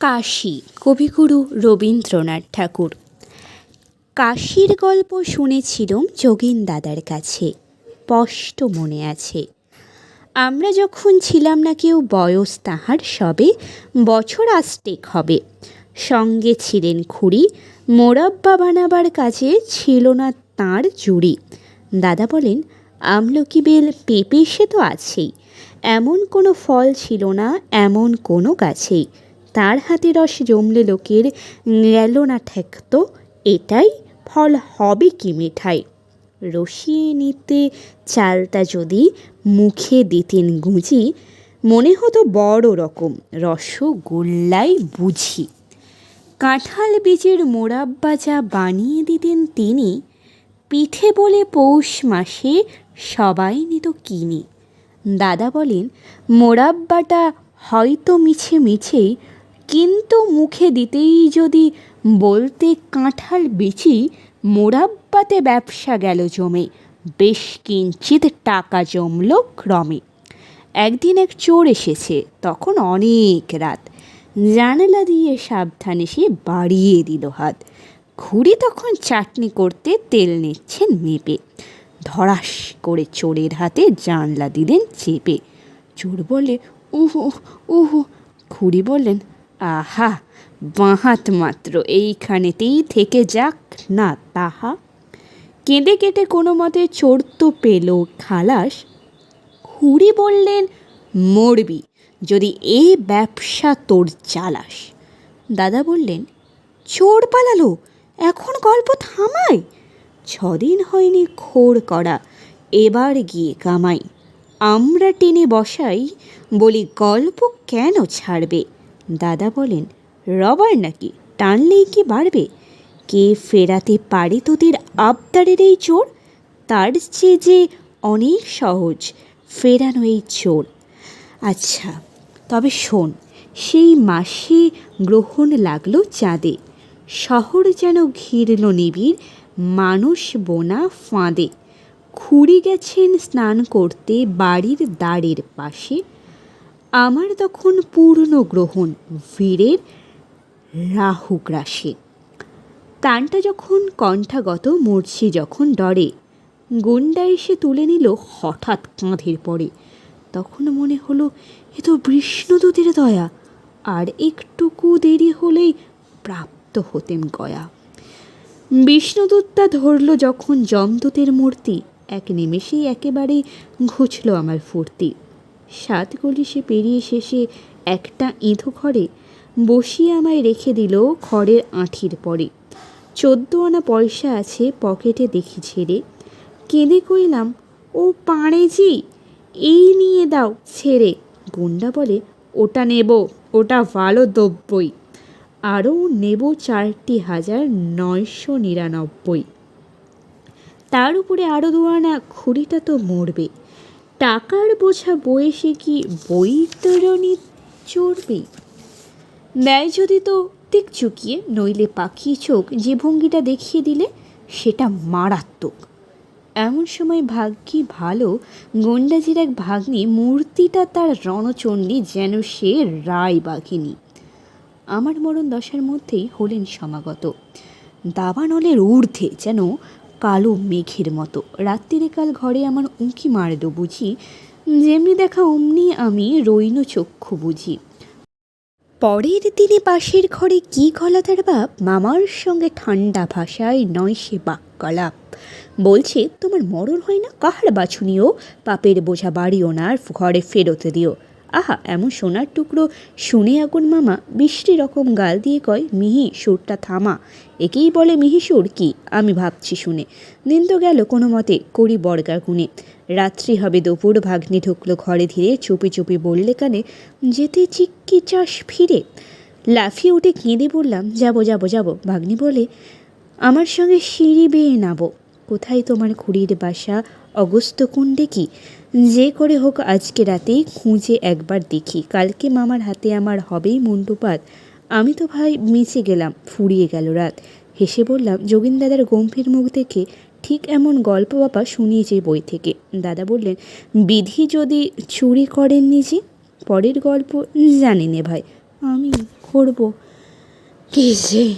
কাশী, কবিগুরু রবীন্দ্রনাথ ঠাকুর। কাশীর গল্প শুনেছিলুম যোগীন দাদার কাছে। স্পষ্ট মনে আছে। আমরা যখন ছিলাম না কেউ, বয়স তাহার সবে, বছর আষ্টেক হবে। সঙ্গে ছিলেন খুড়ি, মোরাব্বা বানাবার কাজে ছিল না তাঁর জুড়ি। দাদা বলেন আমলকি বেল পেঁপে সে তো আছেই। এমন কোনো ফল ছিল না, এমন কোনো গাছেই। তার হাতে রস জমলে লোকের গেল না ঠেকতো এটাই ফল হবে কি মিঠাই? রসিয়ে নিতে চালটা যদি মুখে দিতেন গুঁজি, মনে হতো বড় রকম। রসগোল্লাই বুঝি। কাঁঠাল বীজের মোরাব্বা যা বানিয়ে দিতেন তিনি। পিঠে বলে পৌষ মাসে সবাই নিত কিনি। দাদা বলেন মোরাব্বাটা হয়তো মিছে মিছেই কিন্তু মুখে দিতেই যদি বলতে কাঁঠাল বেচি, মোরাব্বাতে ব্যবসা গেল জমে, বেশ কিঞ্চিত টাকা জমল ক্রমে। একদিন এক চোর এসেছে, তখন অনেক রাত। জানালা দিয়ে সাবধানে সে বাড়িয়ে দিল হাত। খুড়ি তখন চাটনি করতে তেল নিচ্ছেন মেপে। ধরাস করে চোরের হাতে জানলা দিলেন চেপে। চোর বলে, উহু উহু খুড়ি বললেন আহা, বাঁহাত মাত্র। এইখানেতেই থেকে যাক। না, তাহা? কেঁদে কেটে কোনো মতে চোর তো পেল খালাস। খুড়ি বললেন, মরবি, যদি এই ব্যবসা তোর চালাস। দাদা বললেন, চোর পালালো, এখন গল্প থামাই। ছদিন হয়নি খোর করা, এবার গিয়ে কামাই। আমরা টেনে বসাই, বলি গল্প কেন ছাড়বে? দাদা বলেন, রবার নাকি? টানলেই কি বাড়বে? কে ফেরাতে পারে তোদের আবদারের এই চোর? তার চেয়ে যে অনেক সহজ ফেরানো এই চোর। আচ্ছা তবে শোন, সেই মাসে গ্রহণ লাগল চাঁদে। শহর যেন ঘিরল নিবিড়, মানুষ বোনা ফাঁদে। খুঁড়ি গেছেন স্নান করতে বাড়ির দ্বারের পাশে। আমার তখন পূর্ণ গ্রহণ বীরের রাহু গ্রাসে তানটা যখন কণ্ঠাগত, মরছি যখন ডরে, গুন্ডা এসে তুলে নিল হঠাৎ কাঁধের পরে। তখন মনে হলো, এ তো বিষ্ণুদূতের দয়া, আর একটুকু দেরি হলেই প্রাপ্ত হতেম গয়া। বিষ্ণুদূতটা ধরল যখন যমদূতের মূর্তি, এক নিমেষেই একেবারে ঘুচল আমার ফুর্তি। সাত গলি সে পেরিয়ে শেষে একটা ইঁধু ঘরে বসিয়ে আমায় রেখে দিল খড়ের আঁঠির পরে। চোদ্দ আনা পয়সা আছে পকেটে দেখি ছেড়ে। কেঁদে কইলাম, ও পাড়েজি এই নিয়ে দাও ছেড়ে। গুন্ডা বলে, ওটা নেব, ওটা ভালো দ্রব্যই। আরও নেব চারটি হাজার নয়শো নিরানব্বই। তার উপরে আরও দুয়ানা খুঁড়িটা তো মরবে। টাকার বোঝা বয়সে কি বৈতরণী চড়বে? দেয় যদি তো দিক চুকিয়ে নইলে পাখি চোখ যে ভঙ্গিটা দেখিয়ে দিলে সেটা মারাত্মক। এমন সময় ভাগ্যি ভালো গন্ডাজির এক ভাগ্নি মূর্তিটা তার রণচণ্ডী যেন সে রায় বাঘিনী। আমার মরণ দশার মধ্যেই হলেন সমাগত। দাবানলের ঊর্ধ্বে যেন কালো মেঘের মতো। রাত্রিরে কাল ঘরে আমার উঁকি মারল বুঝি। যেমনি দেখা অমনি আমি রইন চক্ষু বুঝি। পরের দিনে পাশের ঘরে কি গলা তার বাপ? মামার সঙ্গে ঠান্ডা ভাষায় নয় সে বাক্যলাপ বলছে, তোমার মরণ হয় না? কাহার বাছুনিও পাপের বোঝা বাড়িও না আর ঘরে ফেরত দিও। আহা, এমন সোনার টুকরো শুনে আগুন মামা বৃষ্টি রকম গাল দিয়ে কয়, মিহি, সুরটা থামা। একেই বলে, মিহি, সুর কি? আমি ভাবছি শুনে। দিন তো গেল কোনো মতে করি বর্গা গুণে। রাত্রি হবে দুপুর, ভাগ্নি ঢুকলো ঘরে ধীরে, চুপি চুপি বললে কানে, যেতে চিক্কি চাস ফিরে? লাফিয়ে উঠে কেঁদে বললাম, যাব যাব যাব। ভাগ্নি বলে, আমার সঙ্গে সিঁড়ি বেয়ে নাবো। কোথায় তোমার খুঁড়ির বাসা? অগস্ত কুণ্ডে কি? যে করে হোক আজকে রাতেই খুঁজে একবার দেখি। কালকে মামার হাতে আমার হবেই মুন্ডুপাত আমি তো ভাই মিচে গেলাম, ফুরিয়ে গেল রাত। হেসে বললাম যোগিন দাদার গম্ভীর মুখ দেখে ঠিক এমন গল্প বাবা শুনিয়েছে বই থেকে। দাদা বললেন, বিধি যদি চুরি করেন নিজে, পরের গল্প জানি নে ভাই। আমি করব কি যে